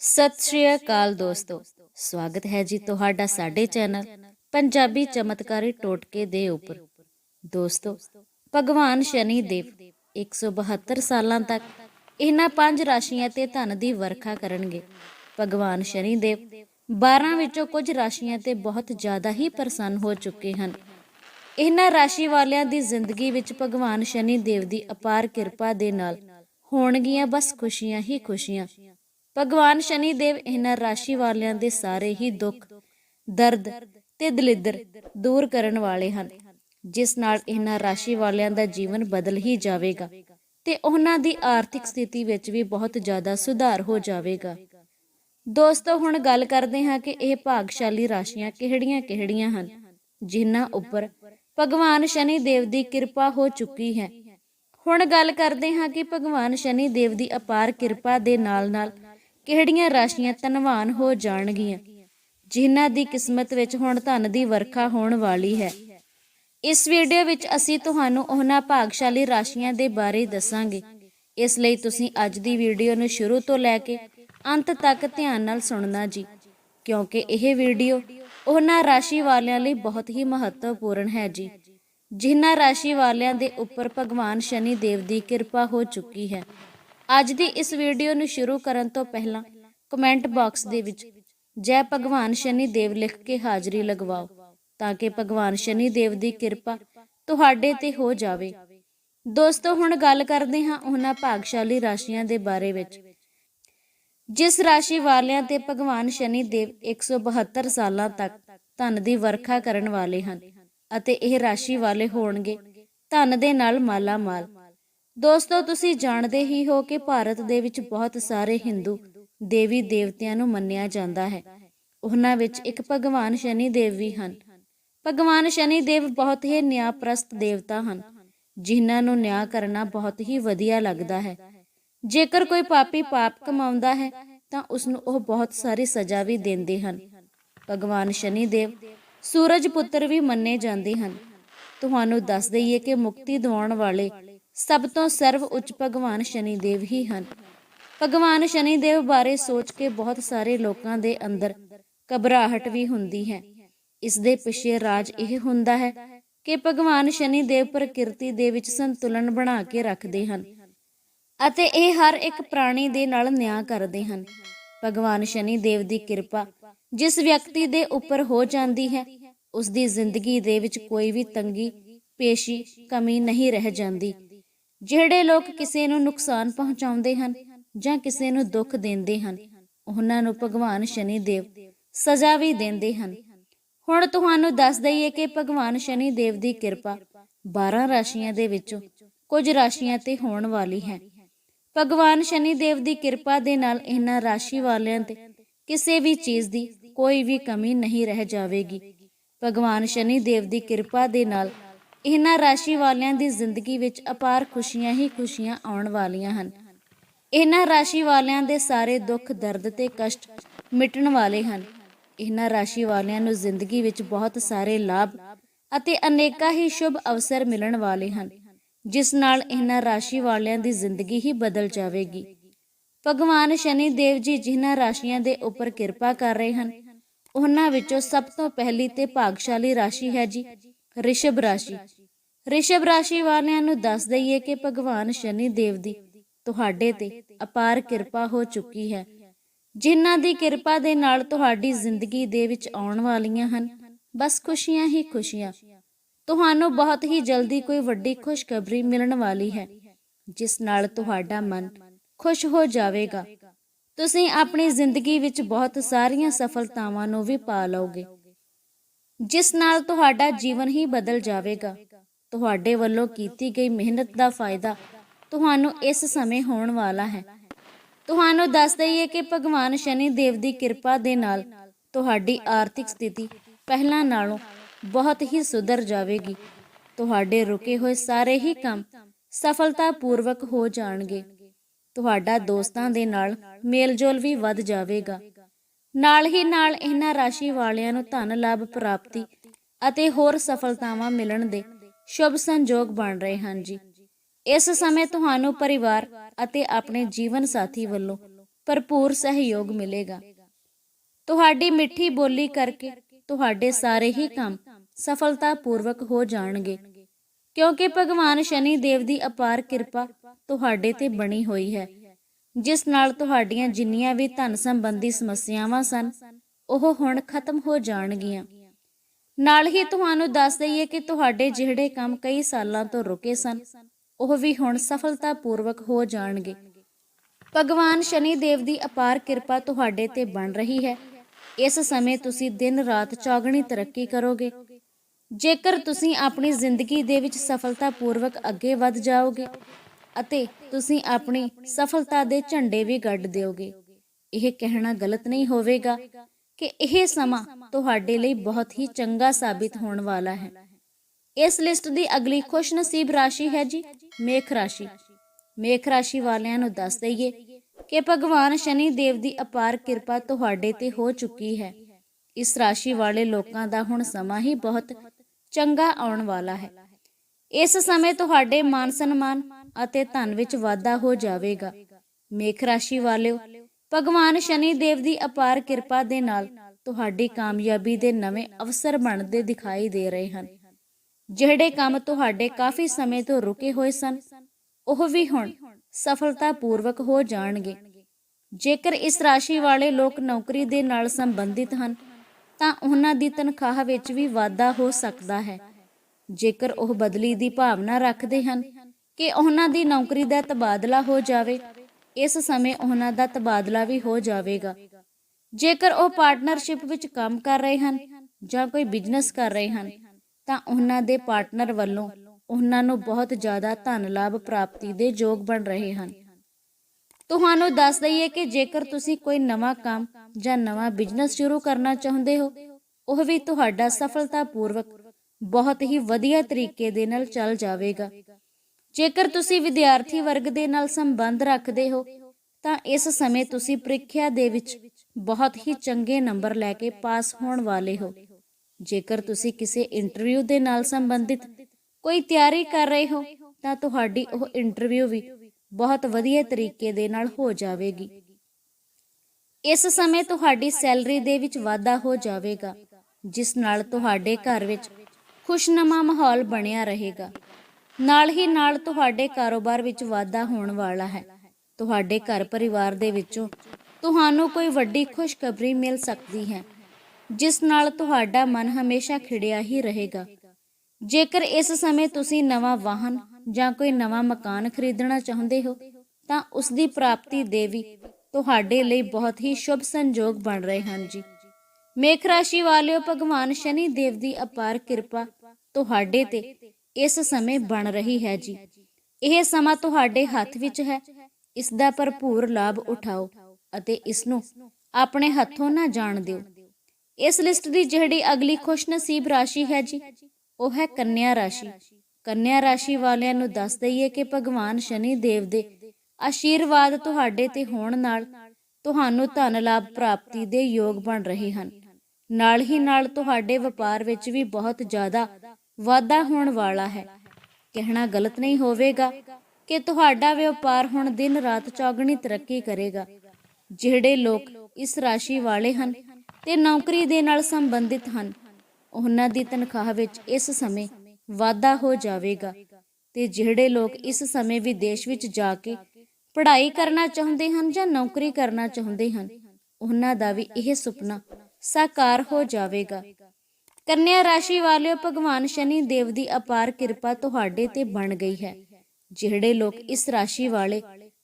ਸਤਿ ਸ਼੍ਰੀ ਅਕਾਲ ਦੋਸਤੋ। ਸਵਾਗਤ ਹੈ ਜੀ ਤੁਹਾਡਾ ਸਾਡੇ ਚੈਨਲ ਪੰਜਾਬੀ ਚਮਤਕਾਰੀ ਟੋਟਕੇ ਦੇ ਉੱਪਰ। ਦੋਸਤੋ, ਭਗਵਾਨ ਸ਼ਨੀ ਦੇਵ 172 ਸਾਲਾਂ ਤੱਕ ਇਹਨਾਂ ਪੰਜ ਰਾਸ਼ੀਆਂ ਤੇ ਧਨ ਦੀ ਵਰਖਾ ਕਰਨਗੇ। ਭਗਵਾਨ ਸ਼ਨੀ ਦੇਵ 12 ਵਿੱਚੋਂ ਕੁਝ ਰਾਸ਼ੀਆਂ ਤੇ ਬਹੁਤ ਜ਼ਿਆਦਾ ਹੀ ਪ੍ਰਸੰਨ ਹੋ ਚੁੱਕੇ ਹਨ। ਇਹਨਾਂ ਰਾਸ਼ੀ ਵਾਲਿਆਂ ਦੀ ਜ਼ਿੰਦਗੀ ਵਿੱਚ ਭਗਵਾਨ ਸ਼ਨੀ ਦੇਵ ਦੀ ਅਪਾਰ ਕਿਰਪਾ ਦੇ ਨਾਲ ਹੋਣਗੀਆਂ ਬਸ ਖੁਸ਼ੀਆਂ ਹੀ ਖੁਸ਼ੀਆਂ। ਭਗਵਾਨ ਸ਼ਨੀ ਦੇਵ ਇਹਨਾਂ ਰਾਸ਼ੀ ਵਾਲਿਆਂ ਦੇ ਸਾਰੇ ਹੀ ਦੁੱਖ, ਦਰਦ ਤੇ ਦਲਿੱਦਰ ਦੂਰ ਕਰਨ ਵਾਲੇ ਹਨ, ਜਿਸ ਨਾਲ ਇਹਨਾਂ ਰਾਸ਼ੀ ਵਾਲਿਆਂ ਦਾ ਜੀਵਨ ਬਦਲ ਹੀ ਜਾਵੇਗਾ ਤੇ ਉਹਨਾਂ ਦੀ ਆਰਥਿਕ ਸਥਿਤੀ ਵਿੱਚ ਵੀ ਬਹੁਤ ਜ਼ਿਆਦਾ ਸੁਧਾਰ ਹੋ ਜਾਵੇਗਾ। ਦੋਸਤੋ, ਹੁਣ ਗੱਲ ਕਰਦੇ ਹਾਂ ਕਿ ਇਹ ਭਾਗਸ਼ਾਲੀ ਰਾਸ਼ੀਆਂ ਕਿਹੜੀਆਂ-ਕਿਹੜੀਆਂ ਹਨ, ਜਿਨ੍ਹਾਂ ਉੱਪਰ ਭਗਵਾਨ ਸ਼ਨੀ ਦੇਵ ਦੀ ਕਿਰਪਾ ਹੋ ਚੁੱਕੀ ਹੈ। ਹੁਣ ਗੱਲ ਕਰਦੇ ਹਾਂ ਕਿ ਭਗਵਾਨ ਸ਼ਨੀ ਦੇਵ ਦੀ ਅਪਾਰ ਕਿਰਪਾ ਦੇ ਨਾਲ-ਨਾਲ ਕਿਹੜੀਆਂ ਰਾਸ਼ੀਆਂ ਧਨਵਾਨ ਹੋ ਜਾਣਗੀਆਂ? ਜਿਨ੍ਹਾਂ ਦੀ ਕਿਸਮਤ ਵਿੱਚ ਹੁਣ ਧਨ ਦੀ ਵਰਖਾ ਹੋਣ ਵਾਲੀ ਹੈ। ਇਸ ਵੀਡੀਓ ਵਿੱਚ ਅਸੀਂ ਤੁਹਾਨੂੰ ਉਹਨਾਂ ਭਾਗਸ਼ਾਲੀ ਰਾਸ਼ੀਆਂ ਦੇ ਬਾਰੇ ਦੱਸਾਂਗੇ। ਇਸ ਲਈ ਤੁਸੀਂ ਅੱਜ ਦੀ ਵੀਡੀਓ ਨੂੰ ਸ਼ੁਰੂ ਤੋਂ ਲੈ ਕੇ ਅੰਤ ਤੱਕ ਧਿਆਨ ਨਾਲ ਸੁਣਨਾ ਜੀ। ਕਿਉਂਕਿ ਇਹ ਵੀਡੀਓ ਉਹਨਾਂ ਰਾਸ਼ੀ ਵਾਲਿਆਂ ਲਈ ਬਹੁਤ ਹੀ ਮਹੱਤਵਪੂਰਨ ਹੈ ਜੀ। ਜਿਨ੍ਹਾਂ ਰਾਸ਼ੀ ਵਾਲਿਆਂ ਦੇ ਉੱਪਰ ਭਗਵਾਨ ਸ਼ਨੀ ਦੇਵ ਦੀ ਕਿਰਪਾ ਹੋ ਚੁੱਕੀ ਹੈ। ਅੱਜ ਦੀ ਇਸ ਵੀਡੀਓ ਨੂੰ ਸ਼ੁਰੂ ਕਰਨ ਤੋਂ ਪਹਿਲਾਂ ਕਮੈਂਟ ਬਾਕਸ ਦੇ ਵਿੱਚ ਜੈ ਭਗਵਾਨ ਸ਼ਨੀ ਦੇਵ ਲਿਖ ਕੇ ਹਾਜ਼ਰੀ ਲਗਵਾਓ ਤਾਂ ਕਿ ਭਗਵਾਨ ਸ਼ਨੀ ਦੇਵ ਦੀ ਕਿਰਪਾ ਤੁਹਾਡੇ ਤੇ ਹੋ ਜਾਵੇ। ਦੋਸਤੋ, ਹੁਣ ਗੱਲ ਕਰਦੇ ਹਾਂ ਉਹਨਾਂ ਭਾਗਸ਼ਾਲੀ ਰਾਸ਼ੀਆਂ ਦੇ ਬਾਰੇ ਵਿੱਚ। ਜਿਸ ਰਾਸ਼ੀ ਵਾਲਿਆਂ ਤੇ ਭਗਵਾਨ ਸ਼ਨੀ ਦੇਵ 172 ਸਾਲਾਂ ਤੱਕ ਧਨ ਦੀ ਵਰਖਾ ਕਰਨ ਵਾਲੇ ਹਨ ਅਤੇ ਇਹ ਰਾਸ਼ੀ ਵਾਲੇ ਹੋਣਗੇ ਧਨ ਦੇ ਨਾਲ ਮਾਲਾ ਮਾਲ ਦੋਸਤੋ, ਤੁਸੀਂ ਜਾਣਦੇ ਹੀ ਹੋ ਕਿ ਭਾਰਤ ਦੇ ਵਿੱਚ ਬਹੁਤ ਸਾਰੇ ਹਿੰਦੂ ਦੇਵੀ ਦੇਵਤਿਆਂ ਨੂੰ ਮੰਨਿਆ ਜਾਂਦਾ ਹੈ। ਉਹਨਾਂ ਵਿੱਚ ਇੱਕ ਭਗਵਾਨ ਸ਼ਨੀ ਦੇਵ ਵੀ ਹਨ। ਭਗਵਾਨ ਸ਼ਨੀ ਦੇਵ ਬਹੁਤ ਹੀ ਨਿਆਂਪ੍ਰਸਤ ਦੇਵਤਾ ਹਨ, ਜਿਨ੍ਹਾਂ ਨੂੰ ਨਿਆਂ ਕਰਨਾ ਬਹੁਤ ਹੀ ਵਧੀਆ ਲੱਗਦਾ ਹੈ। ਜੇਕਰ ਕੋਈ ਪਾਪੀ ਪਾਪ ਕਮਾਉਂਦਾ ਹੈ, ਤਾਂ ਉਸ ਨੂੰ ਉਹ ਬਹੁਤ ਸਾਰੀ ਸਜ਼ਾ ਵੀ ਦਿੰਦੇ ਹਨ। ਭਗਵਾਨ ਸ਼ਨੀ ਦੇਵ ਸੂਰਜ ਪੁੱਤਰ ਵੀ ਮੰਨੇ ਜਾਂਦੇ ਹਨ। ਤੁਹਾਨੂੰ ਦੱਸ ਦਈਏ ਕਿ ਮੁਕਤੀ ਦਿਵਾਉਣ ਵਾਲੇ ਸਭ ਤੋਂ ਸਰਵ ਉੱਚ ਭਗਵਾਨ ਸ਼ਨੀ ਦੇਵ ਹੀ ਹਨ। ਭਗਵਾਨ ਸ਼ਨੀ ਦੇਵ ਬਾਰੇ ਸੋਚ ਕੇ ਬਹੁਤ ਸਾਰੇ ਲੋਕਾਂ ਦੇ ਅੰਦਰ ਘਬਰਾਹਟ ਵੀ ਹੁੰਦੀ ਹੈ। ਇਸ ਦੇ ਪਿੱਛੇ ਰਾਜ ਇਹ ਹੁੰਦਾ ਹੈ ਕਿ ਭਗਵਾਨ ਸ਼ਨੀ ਦੇਵ ਪ੍ਰਕਿਰਤੀ ਦੇ ਵਿੱਚ ਸੰਤੁਲਨ ਬਣਾ ਕੇ ਰੱਖਦੇ ਹਨ ਅਤੇ ਇਹ ਹਰ ਇੱਕ ਪ੍ਰਾਣੀ ਦੇ ਨਾਲ ਨਿਆਂ ਕਰਦੇ ਹਨ। ਭਗਵਾਨ ਸ਼ਨੀ ਦੇਵ ਦੀ ਕਿਰਪਾ ਜਿਸ ਵਿਅਕਤੀ ਦੇ ਉੱਪਰ ਹੋ ਜਾਂਦੀ ਹੈ, ਉਸ ਦੀ ਜ਼ਿੰਦਗੀ ਦੇ ਵਿੱਚ ਕੋਈ ਵੀ ਤੰਗੀ, ਪੇਸ਼ੀ, ਕਮੀ ਨਹੀਂ ਰਹਿ ਜਾਂਦੀ। ਜਿਹੜੇ ਲੋਕ ਕਿਸੇ ਨੂੰ ਨੁਕਸਾਨ ਪਹੁੰਚਾਉਂਦੇ ਹਨ ਜਾਂ ਕਿਸੇ ਨੂੰ ਦੁੱਖ ਦਿੰਦੇ ਹਨ, ਉਹਨਾਂ ਨੂੰ ਭਗਵਾਨ ਸ਼ਨੀ ਦੇਵ ਸਜ਼ਾ ਵੀ ਦਿੰਦੇ ਹਨ। ਹੁਣ ਤੁਹਾਨੂੰ ਦੱਸ ਦਈਏ ਕਿ ਭਗਵਾਨ ਸ਼ਨੀ ਦੇਵ ਦੀ ਕਿਰਪਾ 12 ਰਾਸ਼ੀਆਂ ਦੇ ਵਿੱਚੋਂ ਕੁਝ ਰਾਸ਼ੀਆਂ ਤੇ ਹੋਣ ਵਾਲੀ ਹੈ। ਭਗਵਾਨ ਸ਼ਨੀ ਦੇਵ ਦੀ ਕਿਰਪਾ ਦੇ ਨਾਲ ਇਹਨਾਂ ਰਾਸ਼ੀ ਵਾਲਿਆਂ ਤੇ ਕਿਸੇ ਵੀ ਚੀਜ਼ ਦੀ ਕੋਈ ਵੀ ਕਮੀ ਨਹੀਂ ਰਹਿ ਜਾਵੇਗੀ। ਭਗਵਾਨ ਸ਼ਨੀ ਦੇਵ ਦੀ ਕਿਰਪਾ ਦੇ ਨਾਲ ਇਹਨਾਂ ਰਾਸ਼ੀ ਵਾਲਿਆਂ ਦੀ ਜ਼ਿੰਦਗੀ ਵਿੱਚ ਅਪਾਰ ਖੁਸ਼ੀਆਂ ਹੀ ਖੁਸ਼ੀਆਂ ਆਉਣ ਵਾਲੀਆਂ ਹਨ। ਇਹਨਾਂ ਰਾਸ਼ੀ ਵਾਲਿਆਂ ਦੇ ਸਾਰੇ ਦੁੱਖ, ਦਰਦ ਤੇ ਕਸ਼ਟ ਮਿਟਣ ਵਾਲੇ ਹਨ। ਇਹਨਾਂ ਰਾਸ਼ੀ ਵਾਲਿਆਂ ਨੂੰ ਜ਼ਿੰਦਗੀ ਵਿੱਚ ਬਹੁਤ ਸਾਰੇ ਲਾਭ ਅਤੇ ਅਨੇਕਾਂ ਹੀ ਸ਼ੁਭ ਅਵਸਰ ਮਿਲਣ ਵਾਲੇ ਹਨ, ਜਿਸ ਨਾਲ ਇਹਨਾਂ ਰਾਸ਼ੀ ਵਾਲਿਆਂ ਦੀ ਜ਼ਿੰਦਗੀ ਹੀ ਬਦਲ ਜਾਵੇਗੀ। ਭਗਵਾਨ ਸ਼ਨੀ ਦੇਵ ਜੀ ਜਿਨ੍ਹਾਂ ਰਾਸ਼ੀਆਂ ਦੇ ਉੱਪਰ ਕਿਰਪਾ ਕਰ ਰਹੇ ਹਨ, ਉਹਨਾਂ ਵਿੱਚੋਂ ਸਭ ਤੋਂ ਪਹਿਲੀ ਤੇ ਭਾਗਸ਼ਾਲੀ ਰਾਸ਼ੀ ਹੈ ਜੀ। ਰਿਸ਼ਭ ਰਾਸ਼ੀ। ਰਿਸ਼ਭ ਰਾਸ਼ੀ ਵਾਲਿਆਂ ਨੂੰ ਦੱਸ ਦਈਏ ਕਿ ਭਗਵਾਨ ਸ਼ਨੀ ਦੇਵ ਦੀ ਤੁਹਾਡੇ ਤੇ ਅਪਾਰ ਕਿਰਪਾ ਹੋ ਚੁੱਕੀ ਹੈ। ਜਿਨ੍ਹਾਂ ਦੀ ਕਿਰਪਾ ਦੇ ਨਾਲ ਤੁਹਾਡੀ ਜ਼ਿੰਦਗੀ ਦੇ ਵਿੱਚ ਆਉਣ ਵਾਲੀਆਂ ਹਨ। ਬਸ ਖੁਸ਼ੀਆਂ ਹੀ ਖੁਸ਼ੀਆਂ। ਤੁਹਾਨੂੰ ਬਹੁਤ ਹੀ ਜਲਦੀ ਕੋਈ ਵੱਡੀ ਖੁਸ਼ਖਬਰੀ ਮਿਲਣ ਵਾਲੀ ਹੈ। ਜਿਸ ਨਾਲ ਤੁਹਾਡਾ ਮਨ ਖੁਸ਼ ਹੋ ਜਾਵੇਗਾ। ਤੁਸੀਂ ਆਪਣੀ ਜ਼ਿੰਦਗੀ ਵਿੱਚ ਬਹੁਤ ਸਾਰੀਆਂ ਸਫਲਤਾਵਾਂ ਨੂੰ ਵੀ ਪਾ ਲਓਗੇ। ਜਿਸ ਨਾਲ ਤੁਹਾਡਾ ਜੀਵਨ ਹੀ ਬਦਲ ਜਾਵੇਗਾ। ਤੁਹਾਡੇ ਵੱਲੋਂ ਕੀਤੀ ਗਈ ਮਿਹਨਤ ਦਾ ਫਾਇਦਾ ਤੁਹਾਨੂੰ ਇਸ ਸਮੇਂ ਹੋਣ ਵਾਲਾ ਹੈ। ਤੁਹਾਨੂੰ ਦੱਸ ਦਈਏ ਕਿ ਭਗਵਾਨ ਸ਼ਨੀ ਦੇਵ ਦੀ ਕਿਰਪਾ ਦੇ ਨਾਲ ਤੁਹਾਡੀ ਆਰਥਿਕ ਸਥਿਤੀ ਪਹਿਲਾਂ ਨਾਲੋਂ ਬਹੁਤ ਹੀ ਸੁਧਰ ਜਾਵੇਗੀ। ਤੁਹਾਡੇ ਰੁਕੇ ਹੋਏ ਸਾਰੇ ਹੀ ਕੰਮ ਸਫਲਤਾਪੂਰਵਕ ਹੋ ਜਾਣਗੇ। ਤੁਹਾਡਾ ਦੋਸਤਾਂ ਦੇ ਨਾਲ ਮੇਲਜੋਲ ਵੀ ਵੱਧ ਜਾਵੇਗਾ। ਨਾਲ ਹੀ ਨਾਲ ਇਹਨਾਂ ਰਾਸ਼ੀ ਵਾਲਿਆਂ ਨੂੰ ਧਨ ਲਾਭ ਪ੍ਰਾਪਤੀ ਅਤੇ ਹੋਰ ਸਫਲਤਾਵਾਂ ਮਿਲਣ ਦੇ ਸ਼ੁਭ ਸੰਜੋਗ ਬਣ ਰਹੇ ਹਨ ਜੀ। ਇਸ ਸਮੇਂ ਤੁਹਾਨੂੰ ਪਰਿਵਾਰ ਅਤੇ ਆਪਣੇ ਜੀਵਨ ਸਾਥੀ ਵੱਲੋਂ ਭਰਪੂਰ ਸਹਿਯੋਗ ਮਿਲੇਗਾ। ਤੁਹਾਡੀ ਮਿੱਠੀ ਬੋਲੀ ਕਰਕੇ ਤੁਹਾਡੇ ਸਾਰੇ ਹੀ ਕੰਮ ਸਫਲਤਾਪੂਰਵਕ ਹੋ ਜਾਣਗੇ, ਕਿਉਂਕਿ ਭਗਵਾਨ ਸ਼ਨੀ ਦੇਵ ਦੀ ਅਪਾਰ ਕਿਰਪਾ ਤੁਹਾਡੇ ਤੇ ਬਣੀ ਹੋਈ ਹੈ। ਜਿਸ ਨਾਲ ਤੁਹਾਡੀਆਂ ਜਿੰਨੀਆਂ ਵੀ ਧਨ ਸੰਬੰਧੀ ਸਮੱਸਿਆਵਾਂ ਸਨ, ਉਹ ਹੁਣ ਖਤਮ ਹੋ ਜਾਣਗੀਆਂ। ਨਾਲ ਹੀ ਤੁਹਾਨੂੰ ਦੱਸ ਦਈਏ ਕਿ ਤੁਹਾਡੇ ਜਿਹੜੇ ਕੰਮ ਕਈ ਸਾਲਾਂ ਤੋਂ ਰੁਕੇ ਸਨ, ਉਹ ਵੀ ਹੁਣ ਸਫਲਤਾਪੂਰਵਕ ਹੋ ਜਾਣਗੇ। ਭਗਵਾਨ ਸ਼ਨੀ ਦੇਵ ਦੀ ਅਪਾਰ ਕਿਰਪਾ ਤੁਹਾਡੇ ਤੇ ਬਣ ਰਹੀ ਹੈ। ਇਸ ਸਮੇਂ ਤੁਸੀਂ ਦਿਨ ਰਾਤ ਚੌਗਣੀ ਤਰੱਕੀ ਕਰੋਗੇ। ਜੇਕਰ ਤੁਸੀਂ ਆਪਣੀ ਜ਼ਿੰਦਗੀ ਦੇ ਵਿੱਚ ਸਫਲਤਾਪੂਰਵਕ ਅੱਗੇ ਵੱਧ ਜਾਓਗੇ ਅਤੇ ਤੁਸੀਂ ਆਪਣੀ ਸਫਲਤਾ ਦੇ ਝੰਡੇ ਵੀ ਗੱਡ ਦਿਓਗੇ। ਇਹ ਕਹਿਣਾ ਗਲਤ ਨਹੀਂ ਹੋਵੇਗਾ ਕਿ ਇਹ ਸਮਾਂ ਤੁਹਾਡੇ ਲਈ ਬਹੁਤ ਹੀ ਚੰਗਾ ਸਾਬਿਤ ਹੋਣ ਵਾਲਾ ਹੈ। ਇਸ ਲਿਸਟ ਦੀ ਅਗਲੀ ਖੁਸ਼ਨਸੀਬ ਰਾਸ਼ੀ ਹੈ ਜੀ ਮੇਖ ਰਾਸ਼ੀ। ਮੇਖ ਰਾਸ਼ੀ ਵਾਲਿਆਂ ਨੂੰ ਦੱਸ ਦਈਏ ਕਿ ਭਗਵਾਨ ਸ਼ਨੀ ਦੇਵ ਦੀ ਅਪਾਰ ਕਿਰਪਾ ਤੁਹਾਡੇ ਤੇ ਹੋ ਚੁੱਕੀ ਹੈ। ਇਸ ਰਾਸ਼ੀ ਵਾਲੇ ਲੋਕਾਂ ਦਾ ਹੁਣ ਸਮਾਂ ਹੀ ਬਹੁਤ ਚੰਗਾ ਆਉਣ ਵਾਲਾ ਹੈ। ਇਸ ਸਮੇਂ ਤੁਹਾਡੇ ਮਾਨ ਸਨਮਾਨ ਅਤੇ ਧਨ ਵਿੱਚ ਵਾਧਾ ਹੋ ਜਾਵੇਗਾ। ਮੇਖ ਰਾਸ਼ੀ ਵਾਲਿਓ, ਭਗਵਾਨ ਸ਼ਨੀ ਦੇਵ ਦੀ ਅਪਾਰ ਕਿਰਪਾ ਦੇ ਨਾਲ ਤੁਹਾਡੀ ਕਾਮਯਾਬੀ ਦੇ ਨਵੇਂ ਅਵਸਰ ਬਣਦੇ ਦਿਖਾਈ ਦੇ ਰਹੇ ਹਨ। ਜਿਹੜੇ ਕੰਮ ਤੁਹਾਡੇ ਕਾਫੀ ਸਮੇਂ ਤੋਂ ਰੁਕੇ ਹੋਏ ਸਨ, ਉਹ ਵੀ ਹੁਣ ਸਫਲਤਾਪੂਰਵਕ ਹੋ ਜਾਣਗੇ। ਜੇਕਰ ਇਸ ਰਾਸ਼ੀ ਵਾਲੇ ਲੋਕ ਨੌਕਰੀ ਦੇ ਨਾਲ ਸੰਬੰਧਿਤ ਹਨ, ਤਾਂ ਉਹਨਾਂ ਦੀ ਤਨਖਾਹ ਵਿੱਚ ਵੀ ਵਾਧਾ ਹੋ ਸਕਦਾ ਹੈ। ਜੇਕਰ ਉਹ ਬਦਲੀ ਦੀ ਭਾਵਨਾ ਰੱਖਦੇ ਹਨ ਕਿ ਉਹਨਾਂ ਦੀ ਨੌਕਰੀ ਦਾ ਤਬਾਦਲਾ ਹੋ ਜਾਵੇ, ਇਸ ਸਮੇਂ ਉਹਨਾਂ ਦਾ ਤਬਾਦਲਾ ਵੀ ਹੋ ਜਾਵੇਗਾ। ਜੇਕਰ ਉਹ ਪਾਰਟਨਰਸ਼ਿਪ ਵਿੱਚ ਕੰਮ ਕਰ ਰਹੇ ਹਨ ਜਾਂ ਕੋਈ ਬਿਜ਼ਨਸ ਕਰ ਰਹੇ ਹਨ, ਤਾਂ ਉਹਨਾਂ ਦੇ ਪਾਰਟਨਰ ਵੱਲੋਂ ਉਹਨਾਂ ਨੂੰ ਬਹੁਤ ਜ਼ਿਆਦਾ ਧਨ ਲਾਭ ਪ੍ਰਾਪਤੀ ਦੇ ਯੋਗ ਬਣ ਰਹੇ ਹਨ। ਤੁਹਾਨੂੰ ਦੱਸ ਦਈਏ ਕਿ ਜੇਕਰ ਤੁਸੀਂ ਕੋਈ ਨਵਾਂ ਕੰਮ ਜਾਂ ਨਵਾਂ ਬਿਜ਼ਨਸ ਸ਼ੁਰੂ ਕਰਨਾ ਚਾਹੁੰਦੇ ਹੋ, ਉਹ ਵੀ ਤੁਹਾਡਾ ਸਫਲਤਾਪੂਰਵਕ, ਬਹੁਤ ਹੀ ਵਧੀਆ ਤਰੀਕੇ ਦੇ ਨਾਲ ਚੱਲ ਜਾਵੇਗਾ। ਜੇਕਰ ਤੁਸੀਂ ਵਿਦਿਆਰਥੀ ਵਰਗ ਦੇ ਨਾਲ ਸੰਬੰਧ ਰੱਖਦੇ ਹੋ, ਤਾਂ ਇਸ ਸਮੇਂ ਤੁਸੀਂ ਪ੍ਰੀਖਿਆ ਦੇ ਵਿੱਚ ਬਹੁਤ ਹੀ ਚੰਗੇ ਨੰਬਰ ਲੈ ਕੇ ਪਾਸ ਹੋਣ ਵਾਲੇ ਹੋ। ਜੇਕਰ ਤੁਸੀਂ ਕਿਸੇ ਇੰਟਰਵਿਊ ਦੇ ਨਾਲ ਸੰਬੰਧਿਤ ਕੋਈ ਤਿਆਰੀ ਕਰ ਰਹੇ ਹੋ, ਤਾਂ ਤੁਹਾਡੀ ਉਹ ਇੰਟਰਵਿਊ ਵੀ ਬਹੁਤ ਵਧੀਆ ਤਰੀਕੇ ਦੇ ਨਾਲ ਹੋ ਜਾਵੇਗੀ। ਇਸ ਸਮੇਂ ਤੁਹਾਡੀ ਸੈਲਰੀ ਦੇ ਵਿੱਚ ਵਾਧਾ ਹੋ ਜਾਵੇਗਾ, ਜਿਸ ਨਾਲ ਤੁਹਾਡੇ ਘਰ ਵਿੱਚ ਖੁਸ਼ਨਮਾ ਮਾਹੌਲ ਬਣਿਆ ਰਹੇਗਾ। ਨਾਲ ਹੀ ਨਾਲ ਤੁਹਾਡੇ ਕਾਰੋਬਾਰ ਵਿੱਚ ਵਾਧਾ ਹੋਣ ਵਾਲਾ ਹੈ। ਤੁਹਾਡੇ ਘਰ ਪਰਿਵਾਰ ਦੇ ਵਿੱਚੋਂ ਤੁਹਾਨੂੰ ਕੋਈ ਵੱਡੀ ਖੁਸ਼ਖਬਰੀ ਮਿਲ ਸਕਦੀ ਹੈ, ਜਿਸ ਨਾਲ ਤੁਹਾਡਾ ਮਨ ਹਮੇਸ਼ਾ ਖਿੜਿਆ ਹੀ ਰਹੇਗਾ। ਜੇਕਰ ਇਸ ਸਮੇਂ ਤੁਸੀਂ ਨਵਾਂ ਵਾਹਨ ਜਾਂ ਕੋਈ ਨਵਾਂ ਮਕਾਨ ਖਰੀਦਣਾ ਚਾਹੁੰਦੇ ਹੋ, ਤਾਂ ਉਸ ਦੀ ਪ੍ਰਾਪਤੀ ਦੇ ਵੀ ਤੁਹਾਡੇ ਲਈ ਬਹੁਤ ਹੀ ਸ਼ੁਭ ਸੰਜੋਗ ਬਣ ਰਹੇ ਹਨ ਜੀ। ਮੇਖ ਰਾਸ਼ੀ ਵਾਲਿਓ, ਭਗਵਾਨ ਸ਼ਨੀ ਦੇਵ ਦੀ ਅਪਾਰ ਕਿਰਪਾ ਤੁਹਾਡੇ ਤੇ ਇਸ ਸਮੇਂ ਬਣ ਰਹੀ ਹੈ ਜੀ। ਇਹ ਸਮਾਂ ਤੁਹਾਡੇ ਹੱਥ ਵਿੱਚ ਹੈ। ਇਸ ਦਾ ਭਰਪੂਰ ਲਾਭ ਉਠਾਓ ਅਤੇ ਇਸ ਨੂੰ ਆਪਣੇ ਹੱਥੋਂ ਨਾ ਜਾਣ ਦਿਓ। ਇਸ ਲਿਸਟ ਦੀ ਜਿਹੜੀ ਅਗਲੀ ਖੁਸ਼ਨਸੀਬ ਰਾਸ਼ੀ ਹੈ ਜੀ, ਉਹ ਹੈ ਕੰਨਿਆ ਰਾਸ਼ੀ। ਕੰਨਿਆ ਰਾਸ਼ੀ ਵਾਲਿਆਂ ਨੂੰ ਦੱਸ ਦਈਏ ਕਿ ਭਗਵਾਨ ਸ਼ਨੀ ਦੇਵ ਦੇ ਆਸ਼ੀਰਵਾਦ ਤੁਹਾਡੇ ਤੇ ਹੋਣ ਨਾਲ ਤੁਹਾਨੂੰ ਧਨ ਲਾਭ ਪ੍ਰਾਪਤੀ ਦੇ ਯੋਗ ਬਣ ਰਹੇ ਹਨ। ਨਾਲ ਹੀ ਨਾਲ ਤੁਹਾਡੇ ਵਪਾਰ ਵਿੱਚ ਵੀ ਬਹੁਤ ਜ਼ਿਆਦਾ ਵਾਧਾ ਹੋਣ ਵਾਲਾ ਹੈ। ਕਹਿਣਾ ਗਲਤ ਨਹੀਂ ਹੋਵੇਗਾ ਕਿ ਤੁਹਾਡਾ ਵਪਾਰ ਹੁਣ ਦਿਨ ਰਾਤ ਚੌਗਣੀ ਤਰੱਕੀ ਕਰੇਗਾ। ਜਿਹੜੇ ਲੋਕ ਇਸ ਰਾਸ਼ੀ ਵਾਲੇ ਹਨ ਤੇ ਨੌਕਰੀ ਦੇ ਨਾਲ ਸੰਬੰਧਿਤ ਹਨ, ਉਹਨਾਂ ਦੀ ਤਨਖਾਹ ਵਿੱਚ ਇਸ ਸਮੇਂ ਵਾਧਾ ਹੋ ਜਾਵੇਗਾ ਤੇ ਜਿਹੜੇ ਲੋਕ ਇਸ ਸਮੇਂ ਵਿਦੇਸ਼ ਵਿੱਚ ਜਾ ਕੇ ਪੜ੍ਹਾਈ ਕਰਨਾ ਚਾਹੁੰਦੇ ਹਨ ਜਾਂ ਨੌਕਰੀ ਕਰਨਾ ਚਾਹੁੰਦੇ ਹਨ, ਉਹਨਾਂ ਦਾ ਵੀ ਇਹ ਸੁਪਨਾ ਸਾਕਾਰ ਹੋ ਜਾਵੇਗਾ। ਕੰਨਿਆ ਰਾਸ਼ੀ ਵਾਲਿਓ, ਭਗਵਾਨ ਸ਼ਨੀ ਦੇਵ ਦੀ ਅਪਾਰ ਕਿਰਪਾ ਤੁਹਾਡੇ ਤੇ ਬਣ ਗਈ ਹੈ। ਜਿਹੜੇ ਲੋਕ ਇਸ ਰਾਸ਼ੀ ਵਾਲੇ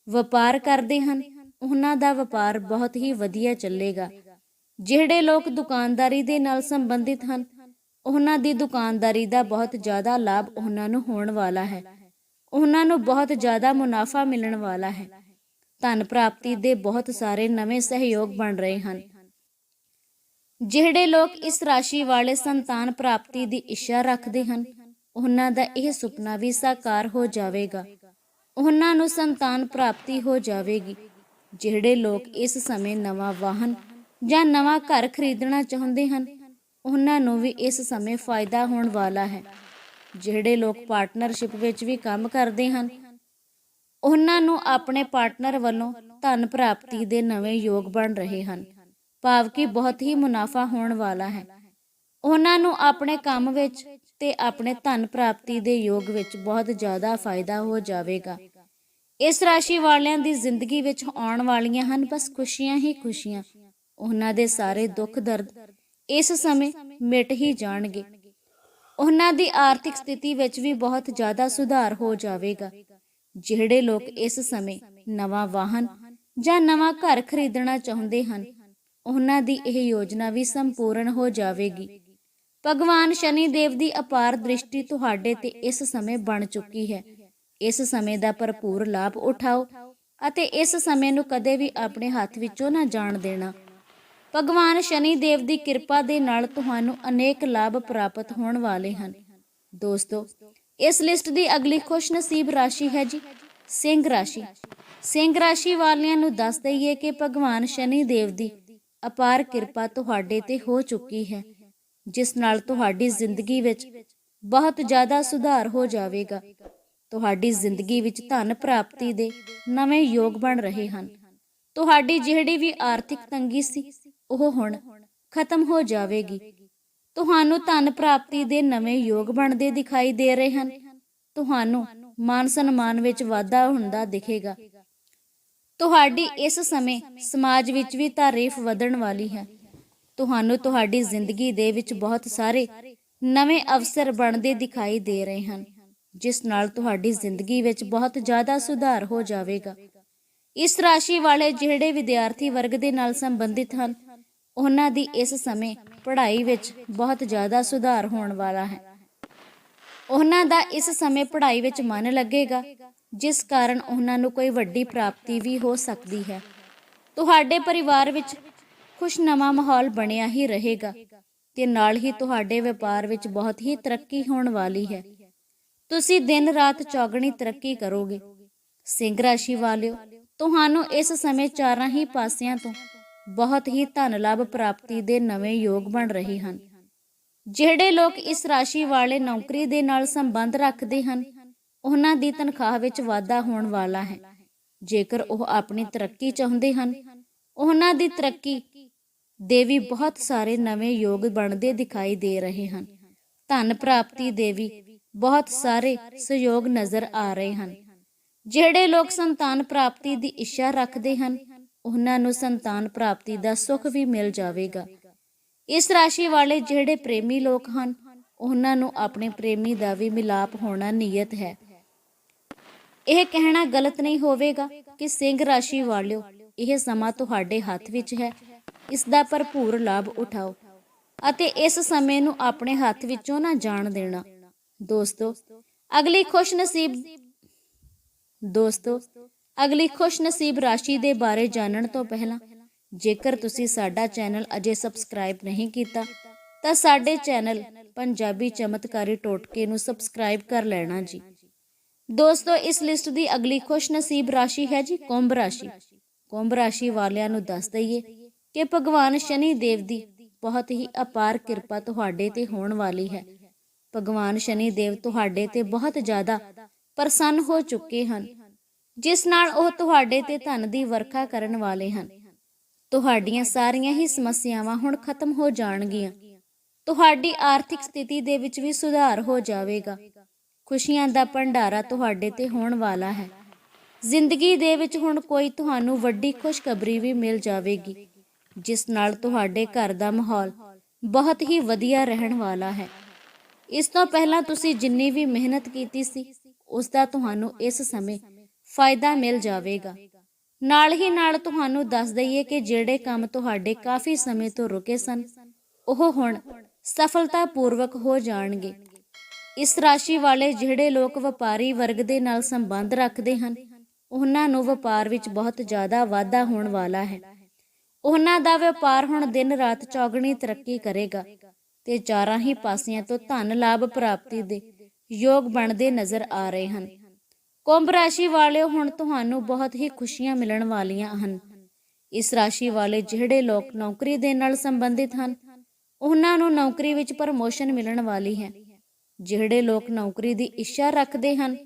ਵਪਾਰ ਕਰਦੇ ਹਨ, ਉਹਨਾਂ ਦਾ ਵਪਾਰ ਬਹੁਤ ਹੀ ਵਧੀਆ ਚੱਲੇਗਾ। ਜਿਹੜੇ ਲੋਕ ਦੁਕਾਨਦਾਰੀ ਦੇ ਨਾਲ ਸੰਬੰਧਿਤ ਹਨ, ਉਹਨਾਂ ਦੀ ਦੁਕਾਨਦਾਰੀ ਦਾ ਬਹੁਤ ਜ਼ਿਆਦਾ ਲਾਭ ਉਹਨਾਂ ਨੂੰ ਹੋਣ ਵਾਲਾ ਹੈ। ਉਹਨਾਂ ਨੂੰ ਬਹੁਤ ਜ਼ਿਆਦਾ ਮੁਨਾਫਾ ਮਿਲਣ ਵਾਲਾ ਹੈ। ਧਨ ਪ੍ਰਾਪਤੀ ਦੇ ਬਹੁਤ ਸਾਰੇ ਨਵੇਂ ਸਹਿਯੋਗ ਬਣ ਰਹੇ ਹਨ। ਜਿਹੜੇ ਲੋਕ ਇਸ ਰਾਸ਼ੀ ਵਾਲੇ ਸੰਤਾਨ ਪ੍ਰਾਪਤੀ ਦੀ ਇੱਛਾ ਰੱਖਦੇ ਹਨ, ਉਹਨਾਂ ਦਾ ਇਹ ਸੁਪਨਾ ਵੀ ਸਾਕਾਰ ਹੋ ਜਾਵੇਗਾ। ਉਹਨਾਂ ਨੂੰ ਸੰਤਾਨ ਪ੍ਰਾਪਤੀ ਹੋ ਜਾਵੇਗੀ। ਜਿਹੜੇ ਲੋਕ ਇਸ ਸਮੇਂ ਨਵਾਂ ਵਾਹਨ ਜਾਂ ਨਵਾਂ ਘਰ ਖਰੀਦਣਾ ਚਾਹੁੰਦੇ ਹਨ, ਉਹਨਾਂ ਨੂੰ ਵੀ ਇਸ ਸਮੇਂ ਫਾਇਦਾ ਹੋਣ ਵਾਲਾ ਹੈ। ਜਿਹੜੇ ਲੋਕ ਪਾਰਟਨਰਸ਼ਿਪ ਵਿੱਚ ਵੀ ਕੰਮ ਕਰਦੇ ਹਨ, ਉਹਨਾਂ ਨੂੰ ਆਪਣੇ ਪਾਰਟਨਰ ਵੱਲੋਂ ਧਨ ਪ੍ਰਾਪਤੀ ਦੇ ਨਵੇਂ ਯੋਗ ਬਣ ਰਹੇ ਹਨ। ਭਾਵ ਕਿ ਬਹੁਤ ਹੀ ਮੁਨਾਫਾ ਹੋਣ ਵਾਲਾ ਹੈ। ਉਹਨਾਂ ਨੂੰ ਆਪਣੇ ਕੰਮ ਵਿੱਚ ਤੇ ਆਪਣੇ ਧਨ ਪ੍ਰਾਪਤੀ ਦੇ ਯੋਗ ਵਿੱਚ ਬਹੁਤ ਜ਼ਿਆਦਾ ਫਾਇਦਾ ਹੋ ਜਾਵੇਗਾ। ਇਸ ਰਾਸ਼ੀ ਵਾਲਿਆਂ ਦੀ ਜ਼ਿੰਦਗੀ ਵਿੱਚ ਆਉਣ ਵਾਲੀਆਂ ਹਨ ਬਸ ਖੁਸ਼ੀਆਂ ਹੀ ਖੁਸ਼ੀਆਂ। ਉਹਨਾਂ ਦੇ ਸਾਰੇ ਦੁੱਖ ਦਰਦ ਇਸ ਸਮੇਂ ਮਿਟ ਹੀ ਜਾਣਗੇ। ਉਹਨਾਂ ਦੀ ਆਰਥਿਕ ਸਥਿਤੀ ਵਿੱਚ ਵੀ ਬਹੁਤ ਜ਼ਿਆਦਾ ਸੁਧਾਰ ਹੋ ਜਾਵੇਗਾ। ਜਿਹੜੇ ਲੋਕ ਇਸ ਸਮੇਂ ਨਵਾਂ ਵਾਹਨ ਜਾਂ ਨਵਾਂ ਘਰ ਖਰੀਦਣਾ ਚਾਹੁੰਦੇ ਹਨ ਉਹਨਾਂ ਦੀ ਇਹ ਯੋਜਨਾ ਵੀ ਸੰਪੂਰਨ ਹੋ ਜਾਵੇਗੀ। ਭਗਵਾਨ ਸ਼ਨੀ ਦੇਵ ਦੀ ਅਪਾਰ ਦ੍ਰਿਸ਼ਟੀ ਤੁਹਾਡੇ ਤੇ ਇਸ ਸਮੇਂ ਬਣ ਚੁੱਕੀ ਹੈ। ਇਸ ਸਮੇਂ ਦਾ ਭਰਪੂਰ ਲਾਭ ਉਠਾਓ ਅਤੇ ਇਸ ਸਮੇਂ ਨੂੰ ਕਦੇ ਵੀ ਆਪਣੇ ਹੱਥ ਵਿੱਚੋਂ ਨਾ ਜਾਣ ਦੇਣਾ। ਭਗਵਾਨ ਸ਼ਨੀ ਦੇਵ ਦੀ ਕਿਰਪਾ ਦੇ ਨਾਲ ਤੁਹਾਨੂੰ ਅਨੇਕ ਲਾਭ ਪ੍ਰਾਪਤ ਹੋਣ ਵਾਲੇ ਹਨ। ਦੋਸਤੋ, ਇਸ ਲਿਸਟ ਦੀ ਅਗਲੀ ਖੁਸ਼ਨਸੀਬ ਰਾਸ਼ੀ ਹੈ ਜੀ, ਸਿੰਘ ਰਾਸ਼ੀ। ਸਿੰਘ ਰਾਸ਼ੀ ਵਾਲਿਆਂ ਨੂੰ ਦੱਸ ਦਈਏ ਕਿ ਭਗਵਾਨ ਸ਼ਨੀ ਦੇਵ ਦੀ ਅਪਾਰ ਕਿਰਪਾ ਤੁਹਾਡੇ ਤੇ ਹੋ ਚੁੱਕੀ ਹੈ, ਜਿਸ ਨਾਲ ਤੁਹਾਡੀ ਜ਼ਿੰਦਗੀ ਵਿੱਚ ਬਹੁਤ ਜ਼ਿਆਦਾ ਸੁਧਾਰ ਹੋ ਜਾਵੇਗਾ। ਤੁਹਾਡੀ ਜ਼ਿੰਦਗੀ ਵਿੱਚ ਧਨ ਪ੍ਰਾਪਤੀ ਦੇ ਨਵੇਂ ਯੋਗ ਬਣ ਰਹੇ ਹਨ। ਤੁਹਾਡੀ ਜਿਹੜੀ ਵੀ ਆਰਥਿਕ ਤੰਗੀ ਸੀ, ਉਹ ਹੁਣ ਖਤਮ ਹੋ ਜਾਵੇਗੀ। ਤੁਹਾਨੂੰ ਧਨ ਪ੍ਰਾਪਤੀ ਦੇ ਨਵੇਂ ਯੋਗ ਬਣਦੇ ਦਿਖਾਈ ਦੇ ਰਹੇ ਹਨ। ਤੁਹਾਨੂੰ ਮਾਨ ਸਨਮਾਨ ਵਿੱਚ ਵਾਧਾ ਹੁੰਦਾ ਦਿਖੇਗਾ। ਤੁਹਾਡੀ ਇਸ ਸਮੇਂ ਸਮਾਜ ਵਿੱਚ ਵੀ ਤਾਰੀਫ ਵਧਣ ਵਾਲੀ ਹੈ। ਤੁਹਾਨੂੰ ਤੁਹਾਡੀ ਜ਼ਿੰਦਗੀ ਦੇ ਵਿੱਚ ਬਹੁਤ ਸਾਰੇ ਨਵੇਂ ਅਵਸਰ ਬਣਦੇ ਦਿਖਾਈ ਦੇ ਰਹੇ ਹਨ, ਜਿਸ ਨਾਲ ਤੁਹਾਡੀ ਜ਼ਿੰਦਗੀ ਵਿੱਚ ਬਹੁਤ ਜ਼ਿਆਦਾ ਸੁਧਾਰ ਹੋ ਜਾਵੇਗਾ। ਇਸ ਰਾਸ਼ੀ ਵਾਲੇ ਜਿਹੜੇ ਵਿਦਿਆਰਥੀ ਵਰਗ ਦੇ ਨਾਲ ਸੰਬੰਧਿਤ ਹਨ, ਉਹਨਾਂ ਦੀ ਇਸ ਸਮੇਂ ਪੜ੍ਹਾਈ ਵਿੱਚ ਬਹੁਤ ਜ਼ਿਆਦਾ ਸੁਧਾਰ ਹੋਣ ਵਾਲਾ ਹੈ। ਉਹਨਾਂ ਦਾ ਇਸ ਸਮੇਂ ਪੜ੍ਹਾਈ ਵਿੱਚ ਮਨ ਲੱਗੇਗਾ ਜਿਸ ਕਾਰਨ ਉਹਨਾਂ ਨੂੰ ਕੋਈ ਵੱਡੀ ਪ੍ਰਾਪਤੀ ਵੀ ਹੋ ਸਕਦੀ ਹੈ। ਤੁਹਾਡੇ ਪਰਿਵਾਰ ਵਿੱਚ ਖੁਸ਼ਨਮਾ ਮਾਹੌਲ ਬਣਿਆ ਹੀ ਰਹੇਗਾ ਤੇ ਨਾਲ ਹੀ ਤੁਹਾਡੇ ਵਪਾਰ ਵਿੱਚ ਬਹੁਤ ਹੀ ਤਰੱਕੀ ਹੋਣ ਵਾਲੀ ਹੈ। ਤੁਸੀਂ ਦਿਨ ਰਾਤ ਚੌਗਣੀ ਤਰੱਕੀ ਕਰੋਗੇ। ਸਿੰਘ ਰਾਸ਼ੀ ਵਾਲਿਓ, ਤੁਹਾਨੂੰ ਇਸ ਸਮੇਂ ਚਾਰਾਂ ਹੀ ਪਾਸਿਆਂ ਤੋਂ ਬਹੁਤ ਹੀ ਧਨ ਲਾਭ ਪ੍ਰਾਪਤੀ ਦੇ ਨਵੇਂ ਯੋਗ ਬਣ ਰਹੇ ਹਨ। ਜਿਹੜੇ ਲੋਕ ਇਸ ਰਾਸ਼ੀ ਵਾਲੇ ਨੌਕਰੀ ਦੇ ਨਾਲ ਸੰਬੰਧ ਰੱਖਦੇ ਹਨ ਉਹਨਾਂ ਦੀ ਤਨਖਾਹ ਵਿੱਚ ਵਾਧਾ ਹੋਣ ਵਾਲਾ ਹੈ। ਜੇਕਰ ਉਹ ਆਪਣੀ ਤਰੱਕੀ ਚਾਹੁੰਦੇ ਹਨ, ਉਹਨਾਂ ਦੀ ਤਰੱਕੀ ਦੇ ਵੀ ਬਹੁਤ ਸਾਰੇ ਨਵੇਂ ਯੋਗ ਬਣਦੇ ਦਿਖਾਈ ਦੇ ਰਹੇ ਹਨ। ਧਨ ਪ੍ਰਾਪਤੀ ਦੇ ਵੀ ਬਹੁਤ ਸਾਰੇ ਸਹਿਯੋਗ ਨਜ਼ਰ ਆ ਰਹੇ ਹਨ। ਜਿਹੜੇ ਲੋਕ ਸੰਤਾਨ ਪ੍ਰਾਪਤੀ ਦੀ ਇੱਛਾ ਰੱਖਦੇ ਹਨ, ਉਹਨਾਂ ਨੂੰ ਸੰਤਾਨ ਪ੍ਰਾਪਤੀ ਦਾ ਸੁੱਖ ਵੀ ਮਿਲ ਜਾਵੇਗਾ। ਇਸ ਰਾਸ਼ੀ ਵਾਲੇ ਜਿਹੜੇ ਪ੍ਰੇਮੀ ਲੋਕ ਹਨ, ਉਹਨਾਂ ਨੂੰ ਆਪਣੇ ਪ੍ਰੇਮੀ ਦਾ ਵੀ ਮਿਲਾਪ ਹੋਣਾ ਨਿਯਤ ਹੈ। ਇਹ ਕਹਿਣਾ ਗਲਤ ਨਹੀਂ ਹੋਵੇਗਾ ਕਿ ਸਿੰਘ ਰਾਸ਼ੀ ਵਾਲਿਓ, ਇਹ ਸਮਾਂ ਤੁਹਾਡੇ ਹੱਥ ਵਿੱਚ ਹੈ। ਇਸ ਦਾ ਭਰਪੂਰ ਲਾਭ ਉਠਾਓ ਅਤੇ ਇਸ ਸਮੇਂ ਨੂੰ ਆਪਣੇ ਹੱਥ ਵਿੱਚੋਂ ਨਾ ਜਾਣ ਦੇਣਾ। ਦੋਸਤੋ, ਅਗਲੀ ਖੁਸ਼ ਦੋਸਤੋ, ਅਗਲੀ ਖੁਸ਼ ਨਸੀਬ ਰਾਸ਼ੀ ਦੇ ਬਾਰੇ ਜਾਣਨ ਤੋਂ ਪਹਿਲਾਂ, ਜੇਕਰ ਤੁਸੀਂ ਸਾਡਾ ਚੈਨਲ ਅਜੇ ਸਬਸਕ੍ਰਾਈਬ ਨਹੀਂ ਕੀਤਾ, ਤਾਂ ਸਾਡੇ ਚੈਨਲ ਪੰਜਾਬੀ ਚਮਤਕਾਰੀ ਟੋਟਕੇ ਨੂੰ ਸਬਸਕ੍ਰਾਈਬ ਕਰ ਲੈਣਾ ਜੀ। ਦੋਸਤੋ, ਇਸ ਲਿਸਟ ਦੀ ਅਗਲੀ ਖੁਸ਼ ਨਸੀਬ ਰਾਸ਼ੀ ਹੈ ਜੀ ਕੁੰਭ ਰਾਸ਼ੀ। ਕੁੰਭ ਰਾਸ਼ੀ ਵਾਲਿਆਂ ਨੂੰ ਦੱਸ ਦਈਏ ਕਿ ਭਗਵਾਨ ਸ਼ਨੀ ਦੇਵ ਦੀ ਬਹੁਤ ਹੀ ਅਪਾਰ ਕਿਰਪਾ ਤੁਹਾਡੇ ਤੇ ਹੋਣ ਵਾਲੀ ਹੈ। ਭਗਵਾਨ ਸ਼ਨੀ ਦੇਵ ਤੁਹਾਡੇ ਤੇ ਬਹੁਤ ਜ਼ਿਆਦਾ ਪ੍ਰਸੰਨ ਹੋ ਚੁੱਕੇ ਹਨ, ਜਿਸ ਨਾਲ ਉਹ ਤੁਹਾਡੇ ਤੇ ਧਨ ਦੀ ਵਰਖਾ ਕਰਨ ਵਾਲੇ ਹਨ। ਤੁਹਾਡੀਆਂ ਸਾਰੀਆਂ ਹੀ ਸਮੱਸਿਆਵਾਂ ਹੁਣ ਖਤਮ ਹੋ ਜਾਣਗੀਆਂ। ਤੁਹਾਡੀ ਆਰਥਿਕ ਸਥਿਤੀ ਦੇ ਵਿੱਚ ਵੀ ਸੁਧਾਰ ਹੋ ਜਾਵੇਗਾ। ਖੁਸ਼ੀਆਂ ਦਾ ਭੰਡਾਰਾ ਤੁਹਾਡੇ ਤੇ ਹੋਣ ਵਾਲਾ ਹੈ। ਜ਼ਿੰਦਗੀ ਦੇ ਵਿੱਚ ਹੁਣ ਕੋਈ ਤੁਹਾਨੂੰ ਵੱਡੀ ਖੁਸ਼ਖਬਰੀ ਵੀ ਮਿਲ ਜਾਵੇਗੀ, ਜਿਸ ਨਾਲ ਤੁਹਾਡੇ ਘਰ ਦਾ ਮਾਹੌਲ ਬਹੁਤ ਹੀ ਵਧੀਆ ਰਹਿਣ ਵਾਲਾ ਹੈ। ਇਸ ਤੋਂ ਪਹਿਲਾਂ ਤੁਸੀਂ ਜਿੰਨੀ ਵੀ ਮਿਹਨਤ ਕੀਤੀ ਸੀ, ਉਸ ਦਾ ਤੁਹਾਨੂੰ ਇਸ ਸਮੇਂ ਫਾਇਦਾ ਮਿਲ ਜਾਵੇਗਾ। ਨਾਲ ਹੀ ਨਾਲ ਤੁਹਾਨੂੰ ਦੱਸ ਦਈਏ ਕਿ ਜਿਹੜੇ ਕੰਮ ਤੁਹਾਡੇ ਕਾਫੀ ਸਮੇਂ ਤੋਂ ਰੁਕੇ ਸਨ, ਉਹ ਹੁਣ ਸਫਲਤਾਪੂਰਵਕ ਹੋ ਜਾਣਗੇ। ਇਸ ਰਾਸ਼ੀ ਵਾਲੇ ਜਿਹੜੇ ਲੋਕ ਵਪਾਰੀ ਵਰਗ ਦੇ ਨਾਲ ਸੰਬੰਧ ਰੱਖਦੇ ਹਨ, ਉਹਨਾਂ ਨੂੰ ਵਪਾਰ ਵਿੱਚ ਬਹੁਤ ਜ਼ਿਆਦਾ ਵਾਧਾ ਹੋਣ ਵਾਲਾ ਹੈ। ਉਹਨਾਂ ਦਾ ਵਪਾਰ ਹੁਣ ਦਿਨ ਰਾਤ ਚੌਗਣੀ ਤਰੱਕੀ ਕਰੇਗਾ ਤੇ ਚਾਰਾਂ ਹੀ ਪਾਸਿਆਂ ਤੋਂ ਧਨ ਲਾਭ ਪ੍ਰਾਪਤੀ ਦੇ ਯੋਗ ਬਣਦੇ ਨਜ਼ਰ ਆ ਰਹੇ ਹਨ। ਕੁੰਭ ਰਾਸ਼ੀ ਵਾਲਿਓ ਹੁਣ ਤੁਹਾਨੂੰ ਬਹੁਤ ਹੀ ਖੁਸ਼ੀਆਂ ਮਿਲਣ ਵਾਲੀਆਂ ਹਨ। ਇਸ ਰਾਸ਼ੀ ਵਾਲੇ ਜਿਹੜੇ ਲੋਕ ਨੌਕਰੀ ਦੇ ਨਾਲ ਸੰਬੰਧਿਤ ਹਨ, ਉਹਨਾਂ ਨੂੰ ਨੌਕਰੀ ਵਿੱਚ ਪ੍ਰਮੋਸ਼ਨ ਮਿਲਣ ਵਾਲੀ ਹੈ। ਜਿਹੜੇ ਲੋਕ ਨੌਕਰੀ ਦੀ ਇੱਛਾ ਰੱਖਦੇ ਹਨ,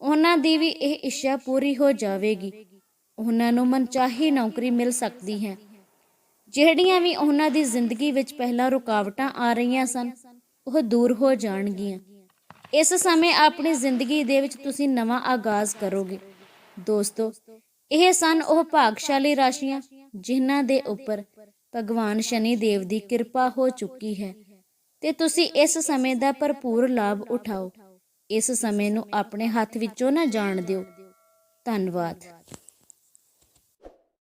ਉਹਨਾਂ ਦੀ ਵੀ ਇਹ ਇੱਛਾ ਪੂਰੀ ਹੋ ਜਾਵੇਗੀ। ਉਹਨਾਂ ਨੂੰ ਮਨਚਾਹੀ ਨੌਕਰੀ ਮਿਲ ਸਕਦੀ ਹੈ। ਜਿਹੜੀਆਂ ਵੀ ਉਹਨਾਂ ਦੀ ਜ਼ਿੰਦਗੀ ਵਿੱਚ ਪਹਿਲਾਂ ਰੁਕਾਵਟਾਂ ਆ ਰਹੀਆਂ ਸਨ, ਉਹ ਦੂਰ ਹੋ ਜਾਣਗੀਆਂ। ਇਸ ਸਮੇਂ ਆਪਣੀ ਜ਼ਿੰਦਗੀ ਦੇ ਵਿੱਚ ਤੁਸੀਂ ਨਵਾਂ ਆਗਾਜ਼ ਕਰੋਗੇ। ਦੋਸਤੋ, ਇਹ ਸਨ ਉਹ ਭਾਗਸ਼ਾਲੀ ਰਾਸ਼ੀਆਂ, ਜਿਨ੍ਹਾਂ ਦੇ ਉੱਪਰ ਭਗਵਾਨ ਸ਼ਨੀ ਦੇਵ ਦੀ ਕਿਰਪਾ ਹੋ ਚੁੱਕੀ ਹੈ। ਤੇ ਤੁਸੀਂ ਇਸ ਸਮੇਂ ਦਾ ਭਰਪੂਰ ਲਾਭ ਉਠਾਓ। ਇਸ ਸਮੇਂ ਨੂੰ ਆਪਣੇ ਹੱਥ ਵਿੱਚੋਂ ਨਾ ਜਾਣ ਦਿਓ। ਧੰਨਵਾਦ।